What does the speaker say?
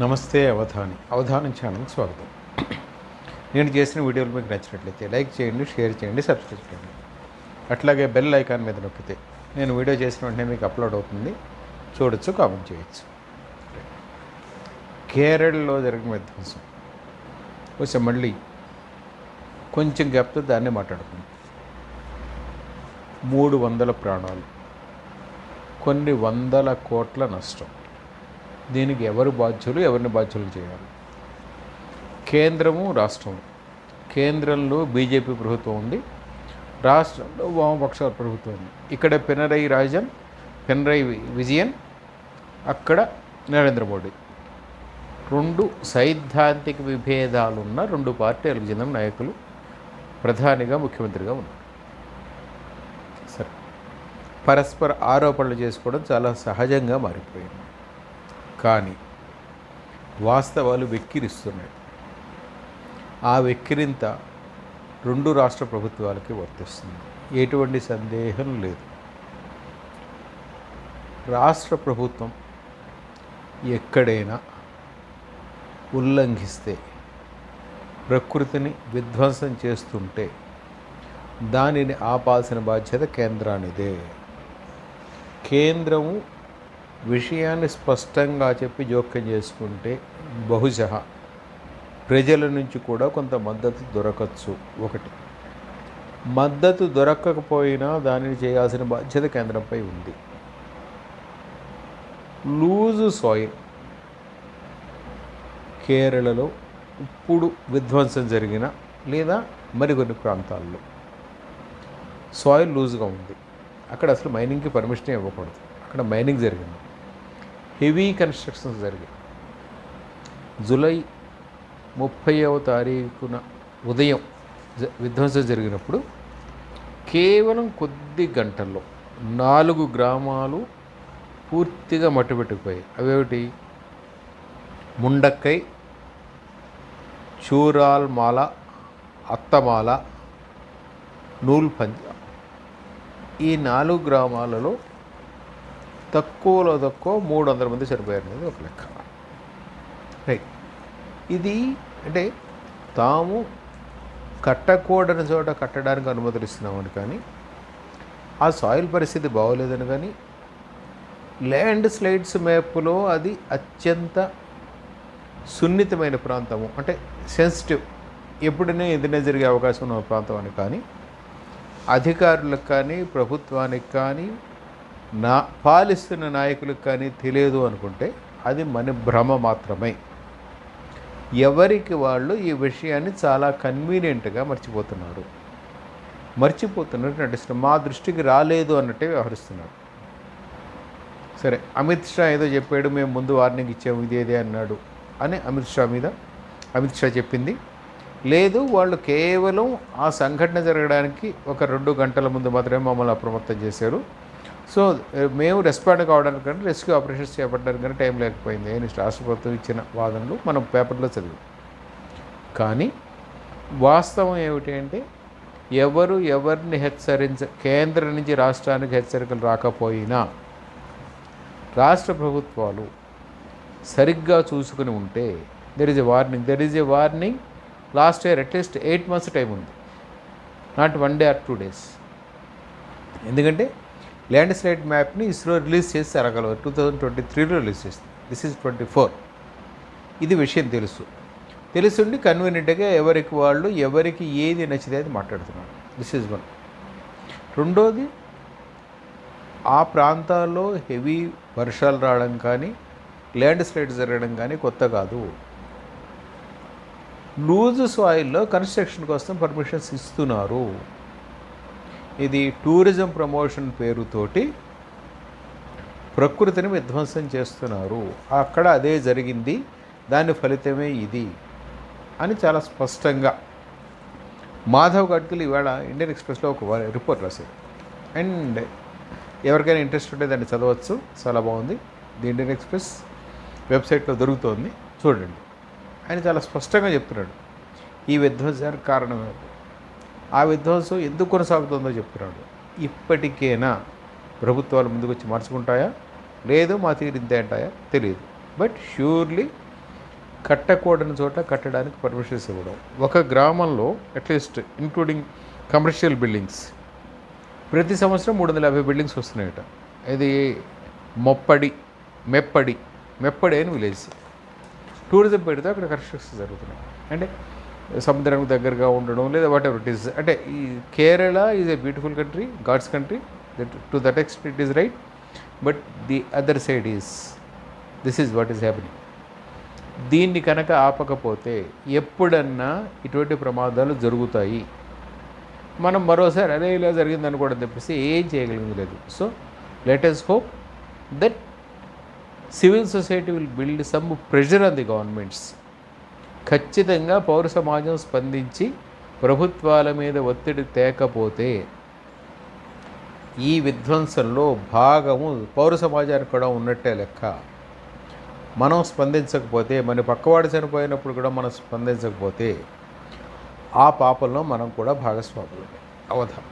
నమస్తే అవధాని అవధానం ఛానల్కి స్వాగతం. నేను చేసిన వీడియోలు మీకు నచ్చినట్లయితే లైక్ చేయండి షేర్ చేయండి సబ్స్క్రైబ్ చేయండి. అట్లాగే బెల్ ఐకాన్ మీద నొక్కితే నేను వీడియో చేసిన వెంటనే మీకు అప్లోడ్ అవుతుంది. చూడొచ్చు కామెంట్ చేయొచ్చు. కేరళలో జరిగిన విధ్వంసం. కొంచెం మళ్ళీ కొంచెం గ్యాప్తో దాన్ని మాట్లాడుకుందాం. మూడు వందల ప్రాణాలు. కొన్ని వందల కోట్ల నష్టం. దీనికి ఎవరు బాధ్యులు ఎవరిని బాధ్యులు చేయాలి? కేంద్రము రాష్ట్రం కేంద్రంలో బీజేపీ ప్రభుత్వం ఉంది రాష్ట్రంలో వామపక్ష ప్రభుత్వం ఉంది. ఇక్కడ పినరై రాజన్ పినరై వి- విజయన్ అక్కడ నరేంద్ర మోడీ. రెండు సైద్ధాంతిక విభేదాలున్న రెండు పార్టీలకు చెందిన నాయకులు ప్రధానిగా ముఖ్యమంత్రిగా ఉన్నారు. సరే. పరస్పర ఆరోపణలు చేసుకోవడం చాలా సహజంగా మారిపోయింది. కానీ వాస్తవాలు వెక్కిరిస్తున్నాయి. ఆ వెక్కిరింత రెండు రాష్ట్ర ప్రభుత్వాలకి వర్తిస్తుంది. ఎటువంటి సందేహం లేదు. రాష్ట్ర ప్రభుత్వం ఎక్కడైనా ఉల్లంఘిస్తే ప్రకృతిని విధ్వంసం చేస్తుంటే దానిని ఆపాల్సిన బాధ్యత కేంద్రానిదే. కేంద్రము విషయాన్ని స్పష్టంగా చెప్పి జోక్యం చేసుకుంటే బహుశా ప్రజల నుంచి కూడా కొంత మద్దతు దొరకచ్చు ఒకటి. మద్దతు దొరకకపోయినా దానిని చేయాల్సిన బాధ్యత కేంద్రంపై ఉంది. లూజు సాయిల్ కేరళలో ఇప్పుడు విధ్వంసం జరిగిన లేదా మరికొన్ని ప్రాంతాల్లో సాయిల్ లూజ్గా ఉంది. అక్కడ అసలు మైనింగ్కి పర్మిషన్ ఇవ్వకూడదు. అక్కడ మైనింగ్ జరిగింది. హెవీ కన్స్ట్రక్షన్స్ జరిగాయి. జూలై ముప్పైవ తారీఖున ఉదయం విధ్వంసం జరిగినప్పుడు కేవలం కొద్ది గంటల్లో నాలుగు గ్రామాలు పూర్తిగా మట్టుపెట్టుకుపోయాయి అవేమిటి? ముండక్కై చూరాల్మాల అత్తమాల నూల్పంజ. ఈ నాలుగు గ్రామాలలో తక్కువలో తక్కువ మూడు వందల మంది చనిపోయారు అనేది ఒక లెక్క. రైట్ ఇది అంటే తాము కట్టకూడని చోట కట్టడానికి అనుమతులు ఇస్తున్నామని కానీ ఆ సాయిల్ పరిస్థితి బాగోలేదని కానీ ల్యాండ్ స్లైడ్స్ మ్యాప్లో అది అత్యంత సున్నితమైన ప్రాంతము. అంటే సెన్సిటివ్. ఎప్పుడైనా ఏదైనా జరిగే అవకాశం ఉన్న ప్రాంతం అని కానీ అధికారులకు కానీ ప్రభుత్వానికి కానీ నా పాలిస్తున్న నాయకులకు కానీ తెలియదు అనుకుంటే అది మన భ్రమ మాత్రమే. ఎవరికి వాళ్ళు ఈ విషయాన్ని చాలా కన్వీనియంట్గా మర్చిపోతున్నారు. మర్చిపోతున్నట్టు నటిస్తున్నారు మా దృష్టికి రాలేదు అన్నట్టే వ్యవహరిస్తున్నారు. సరే అమిత్ షా ఏదో చెప్పాడు మేము ముందు వార్నింగ్ ఇచ్చాము ఇదేదే అన్నాడు అని అమిత్ షా మీద అమిత్ షా చెప్పింది. లేదు వాళ్ళు కేవలం ఆ సంఘటన జరగడానికి ఒక రెండు గంటల ముందు మాత్రమే మమ్మల్ని అప్రమత్తం చేశారు. సో మేము రెస్పాండ్ కావడానికి కానీ రెస్క్యూ ఆపరేషన్స్ చేపట్టడానికి కానీ టైం లేకపోయింది. అని రాష్ట్ర ప్రభుత్వం ఇచ్చిన వాదనలు మనం పేపర్లో చదివాం. కానీ వాస్తవం ఏమిటి అంటే ఎవరు ఎవరిని హెచ్చరించ కేంద్రం నుంచి రాష్ట్రానికి హెచ్చరికలు రాకపోయినా రాష్ట్ర ప్రభుత్వాలు సరిగ్గా చూసుకుని ఉంటే there is a warning there is a warning last year at least eight months time ఉంది. Not one day or two days ఎందుకంటే ల్యాండ్ స్లైడ్ మ్యాప్ని ఇస్రో రిలీజ్ చేసి అరగలరు టూ థౌజండ్ ట్వంటీ త్రీలో రిలీజ్ చేస్తుంది. దిస్ ఈజ్ ట్వంటీ ఫోర్ ఇది విషయం తెలుసు. తెలుసుండి కన్వీనియంట్గా ఎవరికి వాళ్ళు ఎవరికి ఏది నచ్చితే అది మాట్లాడుతున్నారు. దిస్ ఈజ్ వన్ రెండోది ఆ ప్రాంతాల్లో హెవీ వర్షాలు రావడం కానీ ల్యాండ్ స్లైడ్ జరగడం కానీ కొత్త కాదు. లూజ్ సాయిల్లో కన్స్ట్రక్షన్ కోసం పర్మిషన్స్ ఇస్తున్నారు. ఇది టూరిజం ప్రమోషన్ పేరుతోటి ప్రకృతిని విధ్వంసం చేస్తున్నారు. అక్కడ అదే జరిగింది. దాని ఫలితమే ఇది అని చాలా స్పష్టంగా మాధవ్ గడ్కలు ఈవేళ ఇండియన్ ఎక్స్ప్రెస్లో ఒక రిపోర్ట్ రాశారు. అండ్ ఎవరికైనా ఇంట్రెస్ట్ ఉంటే దాన్ని చదవచ్చు. చాలా బాగుంది. ది ఇండియన్ ఎక్స్ప్రెస్ వెబ్సైట్లో దొరుకుతోంది. చూడండి. ఆయన చాలా స్పష్టంగా చెప్తున్నాడు. ఈ విధ్వంసానికి కారణం ఆ విధ్వంసం ఎందుకు కొనసాగుతుందో చెప్తున్నాడు ఇప్పటికేనా ప్రభుత్వాలు ముందుకు వచ్చి మార్చుకుంటాయా? లేదు మా తీరు ఇంతే అంటాయా? తెలియదు బట్ ష్యూర్లీ కట్టకూడని చోట కట్టడానికి పర్మిషన్స్ ఇవ్వడం ఒక గ్రామంలో అట్లీస్ట్ ఇంక్లూడింగ్ కమర్షియల్ బిల్డింగ్స్. ప్రతి సంవత్సరం మూడు వందల యాభై బిల్డింగ్స్ వస్తున్నాయట. ఇది మొప్పడి మెప్పడి మెప్పడి అని విలేజ్. టూరిజం పెడితే అక్కడ కన్స్ట్రక్షన్స్ జరుగుతున్నాయి. అంటే సముద్రానికి దగ్గరగా ఉండడం లేదా వాట్ ఎవర్ ఇట్ ఈస్ అంటే ఈ Kerala is a beautiful country god's country that to that extent it is right but the other side is this is what is happening దీన్ని కనుక ఆపకపోతే ఎప్పుడన్నా ఇటువంటి ప్రమాదాలు జరుగుతాయి. మనం మరోసారి అదే ఇలా జరిగింది అనుకోవడం తప్పిస్తే ఏం చేయగలిగింది లేదు. So let's just hope that civil society will build some pressure on the governments ఖచ్చితంగా పౌర సమాజం స్పందించి ప్రభుత్వాల మీద ఒత్తిడి తేకపోతే ఈ విధ్వంసంలో భాగము పౌర సమాజానికి కూడా ఉన్నట్టే లెక్క. మనం స్పందించకపోతే మన పక్కవాడు చనిపోయినప్పుడు కూడా మనం స్పందించకపోతే ఆ పాపంలో మనం కూడా భాగస్వాములమే. అవధానం